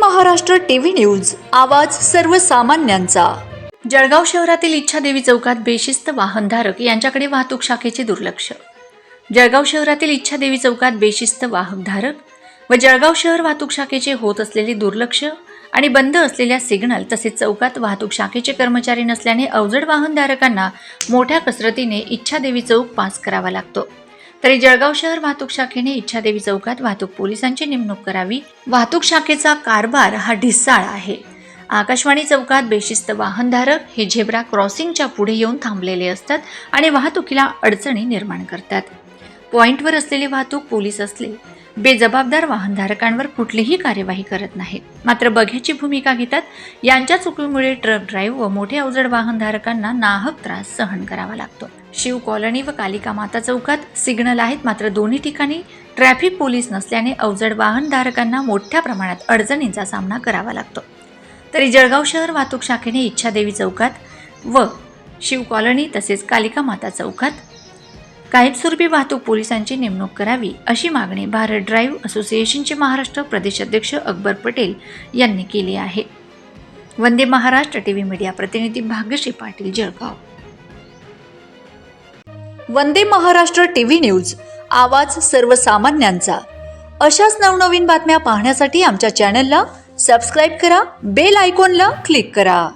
Maharashtra TV news आवाज सर्वसामान्यांचा. जळगाव शहरातील इच्छादेवी चौकात बेशिस्त वाहनधारक यांच्याकडे वाहतूक शाखेचे दुर्लक्ष. जळगाव शहरातील इच्छादेवी चौकात बेशिस्त वाहनधारक व जळगाव शहर वाहतूक शाखेचे होत असलेले दुर्लक्ष आणि बंद असलेल्या सिग्नल तसेच चौकात वाहतूक शाखेचे कर्मचारी नसल्याने अवजड वाहनधारकांना मोठ्या कसरतीने इच्छादेवी चौक पास करावा लागतो. तरी जळगाव शहर वाहतूक शाखेने इच्छादेवी चौकात वाहतूक पोलिसांची नेमणूक करावी. वाहतूक शाखेचा कारभार हा ढिसाळ आहे. आकाशवाणी चौकात बेशिस्त वाहनधारक हे झेब्रा क्रॉसिंगच्या पुढे येऊन थांबलेले असतात आणि वाहतुकीला अडचणी निर्माण करतात. पॉईंटवर असलेली वाहतूक पोलीस असले बेजबाबदार वाहनधारकांवर कुठलीही कार्यवाही करत नाहीत. मात्र बघ्याची भूमिका घेतात यांच्या चुकीमुळे ट्रक ड्राईव्ह व मोठे अवजड वाहनधारकांना नाहक त्रास सहन करावा लागतो. शिव कॉलनी व कालिका माता चौकात सिग्नल आहेत मात्र दोन्ही ठिकाणी ट्रॅफिक पोलीस नसल्याने अवजड वाहनधारकांना मोठ्या प्रमाणात अडचणींचा सामना करावा लागतो. तरी जळगाव शहर वाहतूक शाखेने इच्छादेवी चौकात व शिव कॉलनी तसेच कालिका माता चौकात कायमस्वरूपी वाहतूक पोलिसांची नेमणूक करावी अशी मागणी भारत ड्राईव्ह असोसिएशनचे महाराष्ट्र प्रदेशाध्यक्ष अकबर पटेल यांनी केली आहे. वंदे महाराष्ट्र टीव्ही मीडिया प्रतिनिधी भाग्यश्री पाटील जळगाव. वंदे महाराष्ट्र टीव्ही न्यूज आवाज सर्वसामान्यांचा. अशाच नवनवीन बातम्या पाहण्यासाठी आमच्या चॅनलला सबस्क्राईब करा बेल आयकॉनला क्लिक करा.